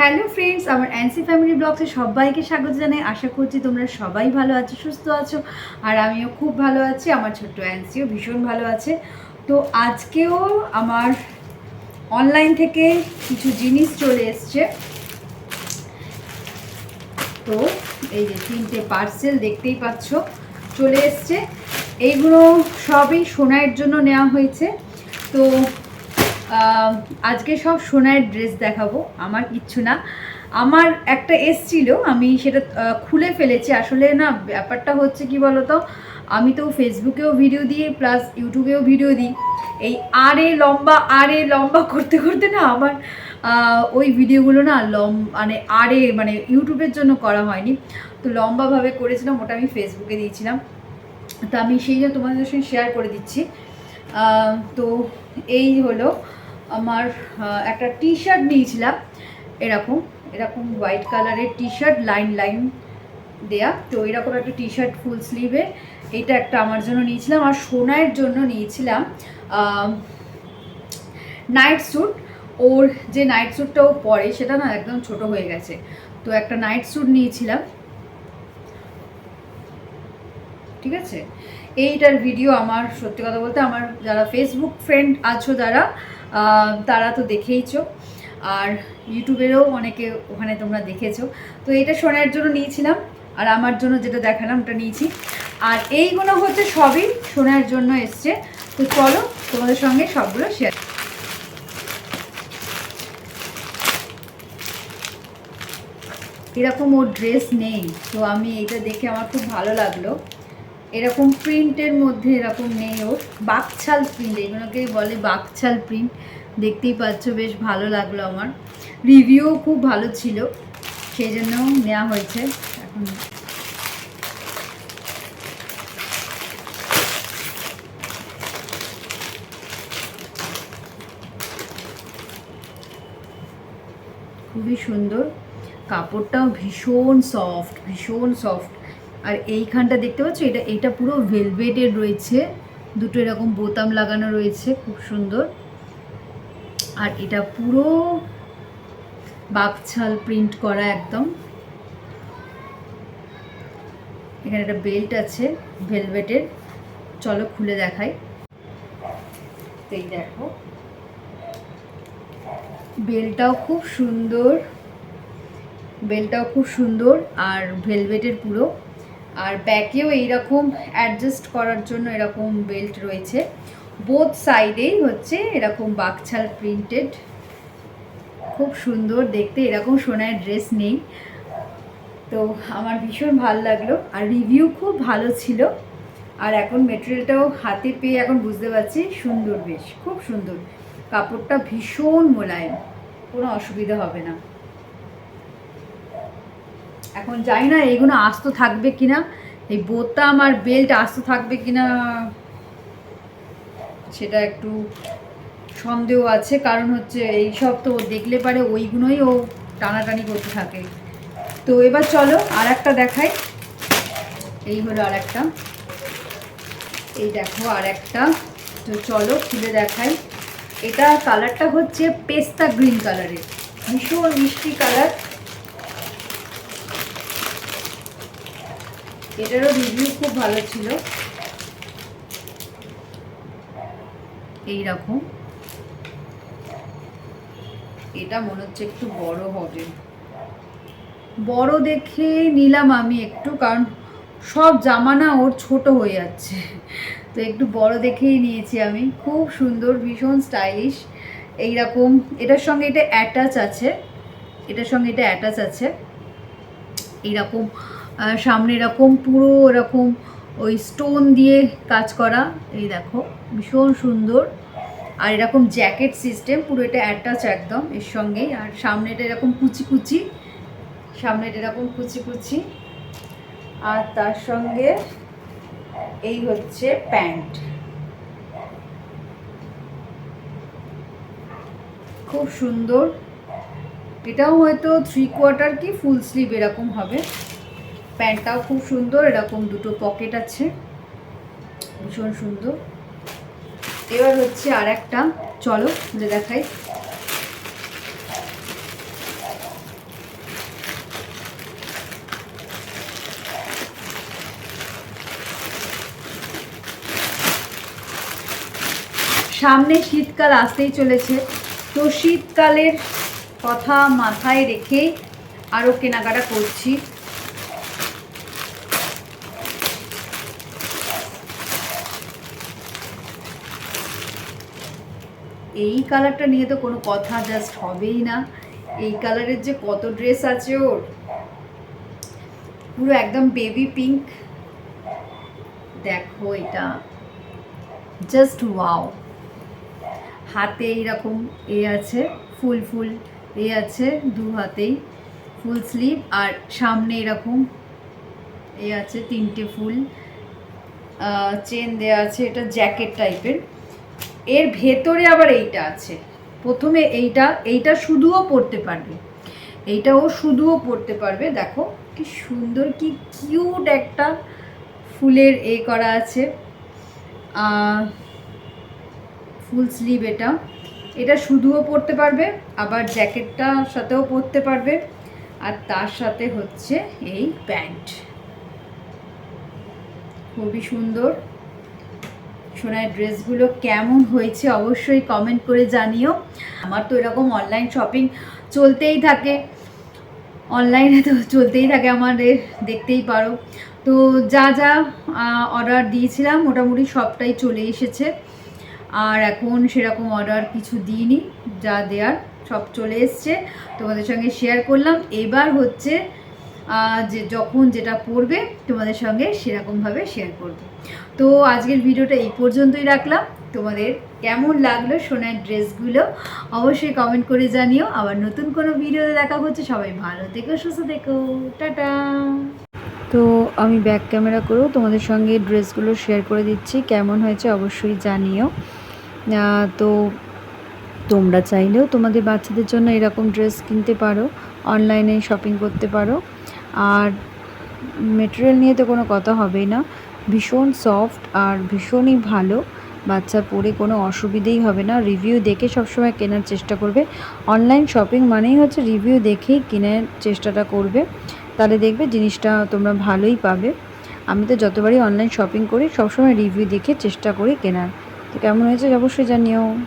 Hello friends, আমার অ্যান্সি family ব্লগসে সবাইকে স্বাগত জানাই। আশা করছি তোমরা সবাই ভালো আছো, সুস্থ আছো, আর আমিও খুব ভালো আছি। আমার ছোট্ট অ্যান্সিও ভীষণ ভালো আছে। তো আজকেও আমার অনলাইন থেকে কিছু জিনিস চলে এসছে। তো এই যে তিনটে পার্সেল দেখতেই পাচ্ছ, চলে এসছে। এইগুলো সবই সোনার জন্য নেওয়া হয়েছে। তো আজকে সব সোনার ড্রেস দেখাবো, আমার কিচ্ছু না। আমার একটা এসছিল, আমি সেটা খুলে ফেলেছি। আসলে না, ব্যাপারটা হচ্ছে কি বলতো, আমি তো ফেসবুকেও ভিডিও দিই প্লাস ইউটিউবেও ভিডিও দিই। এই আরে লম্বা আরে লম্বা করতে করতে না আমার ওই ভিডিওগুলো না লম মানে আরে মানে ইউটিউবের জন্য করা হয়নি। তো লম্বাভাবে করেছিলাম, ওটা আমি ফেসবুকে দিয়েছিলাম। তো আমি সেই জন্য তোমাদের সঙ্গে শেয়ার করে দিচ্ছি। তো এই হলো আমার একটা টি শার্ট নিয়েছিলাম। এরকম এরকম হোয়াইট কালারের টি শার্ট লাইন লাইন দেয়া। তো এরকম একটা টি শার্ট ফুল স্লিভে এটা একটা আমার জন্য নিয়েছিলাম। আর সোনার জন্য নিয়েছিলাম নাইট স্যুট ওর যে নাইট স্যুটটা ও পরে, সেটা না একদম ছোট হয়ে গেছে। তো একটা নাইট স্যুট নিয়েছিলাম। ঠিক আছে? এইটার ভিডিও আমার, সত্যি কথা বলতে আমার যারা ফেসবুক ফ্রেন্ড আছো যারা তারা তো দেখেইছো। আর ইউটিউবেরও অনেকে ওখানে তোমরা দেখেছ। তো এটা সোনার জন্য নিয়েছিলাম, আর আমার জন্য যেটা দেখালাম ওটা নিয়েছি। আর এইগুলো হচ্ছে সবই সোনার জন্য এসছে। তো চলো, তোমাদের সঙ্গে সবগুলো শেয়ার এরকম ওর ড্রেস নেই, তো আমি এটা দেখে আমার খুব ভালো লাগল। এরকম প্রিন্টের মধ্যে এরকম নেই ওর। বাকছাল প্রিন্ট এগুলোকে বলে বাকছাল প্রিন্ট দেখতেই পাচ্ছ, বেশ ভালো লাগল আমার। রিভিউ খুব ভালো ছিল, সেই জন্য নেওয়া হয়েছে। এখন খুবই সুন্দর। কাপড়টাও ভীষণ সফট ভীষণ সফট আর এইখানটা দেখতে পাচ্ছ? এটা এটা পুরো ভেলভেটের রয়েছে। দুটো এরকম বোতাম লাগানো রয়েছে, খুব সুন্দর। আর এটা পুরো বাকছাল প্রিন্ট করা একদম। এখানে একটা বেল্ট আছে ভেলভেটের চলো খুলে দেখাই। এই দেখো। বেলটাও খুব সুন্দর। বেলটাও খুব সুন্দর, আর ভেলভেটের পুরো। আর ব্যাকেও এইরকম অ্যাডজাস্ট করার জন্য এরকম বেল্ট রয়েছে। বোথ সাইডেই হচ্ছে এরকম বাকছাল প্রিন্টেড খুব সুন্দর দেখতে, এরকম সোনার ড্রেস নেই। তো আমার ভীষণ ভালো লাগল। আর রিভিউ খুব ভালো ছিল। আর এখন মেটেরিয়ালটাও হাতে পেয়ে এখন বুঝতে পারছি সুন্দর বেশ, খুব সুন্দর। কাপড়টা ভীষণ মোলায়েম, কোনো অসুবিধা হবে না। এখন জানি না এইগুলো আস্ত থাকবে কিনা, এই বোতাম আর বেল্ট আস্ত থাকবে কিনা, সেটা একটু সন্দেহ আছে। কারণ হচ্ছে এই সব তো দেখলে পারে ওইগুলোই ও টানাটানি করতে থাকে। তো এবার চলো আর একটা দেখাই। এই হলো আর একটা এই দেখো আর একটা তো চলো খুলে দেখাই। এটা কালারটা হচ্ছে পেস্তা গ্রিন কালারের ভীষণ মিষ্টি কালার এটারও রিভিউ খুব ভালো ছিল। এই রকম এটা মনে হচ্ছে একটু বড় হবে। বড় দেখে নিলাম আমি একটু, কারণ সব জামা না ওর ছোট হয়ে যাচ্ছে। তো একটু বড় দেখেই নিয়েছি আমি। খুব সুন্দর, ভীষণ স্টাইলিশ এইরকম। এটার সঙ্গে এটা অ্যাটাচ আছে। এটার সঙ্গে এটা অ্যাটাচ আছে। এইরকম। সামনে এরকম পুরো এরকম ওই স্টোন দিয়ে কাজ করা। এই দেখো, ভীষণ সুন্দর। আর এরকম জ্যাকেট সিস্টেম পুরো এটা অ্যাটাচ একদম এর সঙ্গেই আর সামনেটা এরকম কুচি কুচি সামনেটা এরকম কুচি কুচি। আর তার সঙ্গে এই হচ্ছে প্যান্ট। খুব সুন্দর। এটাও হয়তো থ্রি কোয়ার্টার কি ফুল স্লিভ এরকম হবে। প্যান্টটাও খুব সুন্দর, এরকম দুটো পকেট আছে। ভীষণ সুন্দর। এবার হচ্ছে আর একটা চলো যে দেখাই। সামনে শীতকাল আসতেই চলেছে। তো শীতকালের কথা মাথায় রেখে আরও কেনাকাটা করছি। এই কালারটা নিয়ে তো কোনো কথা জাস্ট হবেই না। এই কালারের যে কত ড্রেস আছে ওর। পুরো একদম বেবি পিঙ্ক দেখো এটা। জাস্ট ওয়াও হাতে এইরকম এ আছে, ফুল ফুল এ আছে দু হাতেই ফুল স্লিভ আর সামনে এরকম এ আছে তিনটে ফুল। চেন দেওয়া আছে, এটা জ্যাকেট টাইপের এর ভেতরে আবার এইটা আছে। প্রথমে এইটা এইটা শুধুও পরতে পারবে। এইটা ও শুধুও পরতে পারবে। দেখো কি সুন্দর, কি কিউট একটা ফুলের এ করা আছে। ফুল স্লিভ এটা। এটা শুধুও পরতে পারবে, আবার জ্যাকেটটার সাথেও পরতে পারবে। আর তার সাথে হচ্ছে এই প্যান্ট। খুবই সুন্দর। সোনার ড্রেসগুলো কেমন হয়েছে অবশ্যই কমেন্ট করে জানিও। আমার তো এরকম অনলাইন শপিং চলতেই থাকে। অনলাইনে তো চলতেই থাকে আমাদের, দেখতেই পারো। তো যা যা অর্ডার দিয়েছিলাম, মোটামুটি সবটাই চলে এসেছে। আর এখন সেরকম অর্ডার কিছু দিইনি, যা দেওয়ার সব চলে এসছে। তোমাদের সঙ্গে শেয়ার করলাম। এবার হচ্ছে যে যখন যেটা পড়বে তোমাদের সঙ্গে সেরকমভাবে শেয়ার করবে। তো আজকের ভিডিওটা এই পর্যন্তই রাখলাম। তোমাদের কেমন লাগল সোনার ড্রেসগুলো অবশ্যই কমেন্ট করে জানিও। আবার নতুন কোনো ভিডিওতে দেখা হচ্ছে, সবাই ভালো থেকো, সুস্থ থেকো। টাটা। তো আমি ব্যাক ক্যামেরা করেও তোমাদের সঙ্গে ড্রেসগুলো শেয়ার করে দিচ্ছি। কেমন হয়েছে অবশ্যই জানিও। তো তোমরা চাইলেও তোমাদের বাচ্চাদের জন্য এরকম ড্রেস কিনতে পারো। অনলাইনে শপিং করতে পারো। আর মেটেরিয়াল নিয়ে তো কোনো কথা হবেই না। ভীষণ সফট আর ভীষণই ভালো। বাচ্চা পরে কোনো অসুবিধেই হবে না। রিভিউ দেখে সবসময় কেনার চেষ্টা করবে। অনলাইন শপিং মানেই হচ্ছে রিভিউ দেখেই কেনার চেষ্টাটা করবে। তাহলে দেখবে জিনিসটা তোমরা ভালোই পাবে। আমি তো যতবারই অনলাইন শপিং করি, সবসময় রিভিউ দেখে চেষ্টা করি কেনার। তো কেমন হয়েছে অবশ্যই জানিও।